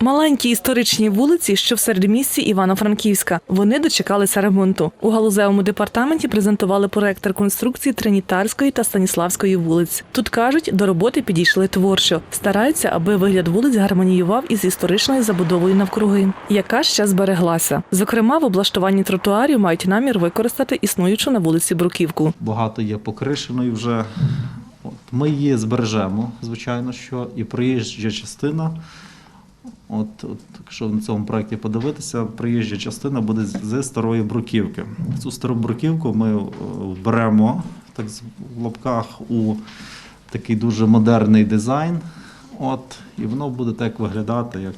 Маленькі історичні вулиці, що в середмісті Івано-Франківська. Вони дочекалися ремонту. У галузевому департаменті презентували проект реконструкції Тринітарської та Станіславської вулиць. Тут кажуть, до роботи підійшли творчо. Стараються, аби вигляд вулиць гармоніював із історичною забудовою навкруги, яка ще збереглася. Зокрема, в облаштуванні тротуарів мають намір використати існуючу на вулиці Бруківку. багато є покришеної вже. От. Ми її збережемо, звичайно, що і проїжджа частина. От, от якщо на цьому проєкті подивитися, проїжджа частина буде зі старої бруківки. Цю стару бруківку ми е, беремо так в лапках у такий дуже модерний дизайн. От, і воно буде так виглядати, як,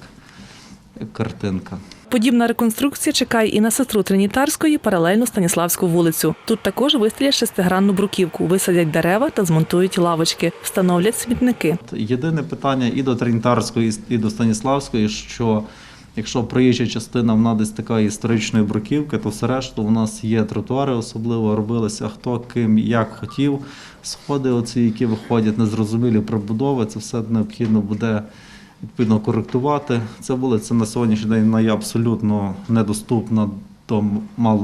як картинка. Подібна реконструкція чекає і на сестру Тринітарської паралельно Станіславську вулицю. Тут також вистрілять шестигранну бруківку, висадять дерева та змонтують лавочки, встановлять смітники. Єдине питання і до Тринітарської, і до Станіславської, що якщо проїжджа частина вона десь така історичної бруківки, то все решту у нас є тротуари, особливо робилися хто ким як хотів. Сходи, оці, які виходять, незрозумілі прибудови, це все необхідно буде відповідно коректувати. це вулиця на сьогоднішній день є абсолютно недоступна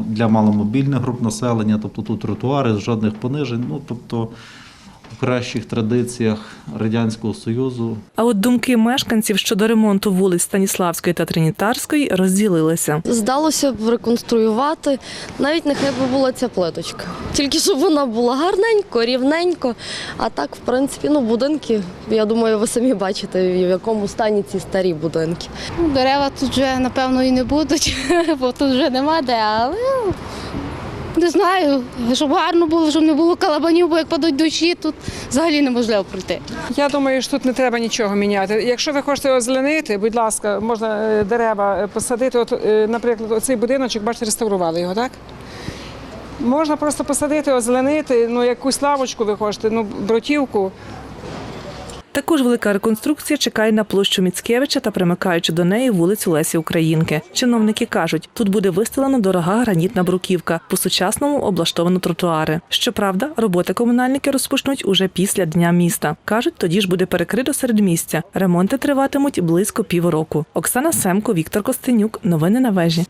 для маломобільних груп населення, тобто тут тротуари, жодних понижень. Ну тобто кращих традиціях Радянського Союзу А от думки мешканців щодо ремонту вулиць Станіславської та Тринітарської розділилися. Здалося б реконструювати, навіть нехай би була ця плиточка. Тільки щоб вона була гарненько, рівненько. А так, в принципі, ну будинки, я думаю, ви самі бачите, в якому стані ці старі будинки. Ну, Дерева тут вже, напевно, і не будуть, бо тут вже нема де, але не знаю, щоб гарно було, щоб не було калабанів, бо як падуть дощі, тут взагалі неможливо пройти. Я думаю, що тут не треба нічого міняти. Якщо ви хочете озеленити, будь ласка, можна е, дерева е, посадити. От, е, наприклад, оцей будиночок, бачите, реставрували його, так? Можна просто посадити, озеленити, ну якусь лавочку ви хочете, ну брутівку. Також велика реконструкція чекає на площу Міцкевича та примикаючи до неї вулицю Лесі Українки. Чиновники кажуть, тут буде вистелена дорога гранітна бруківка, по-сучасному облаштовано тротуари. Щоправда, роботи комунальники розпочнуть уже після дня міста. кажуть, тоді ж буде перекрито середмістя. Ремонти триватимуть близько півроку. Оксана Семко, Віктор Костенюк. Новини на вежі.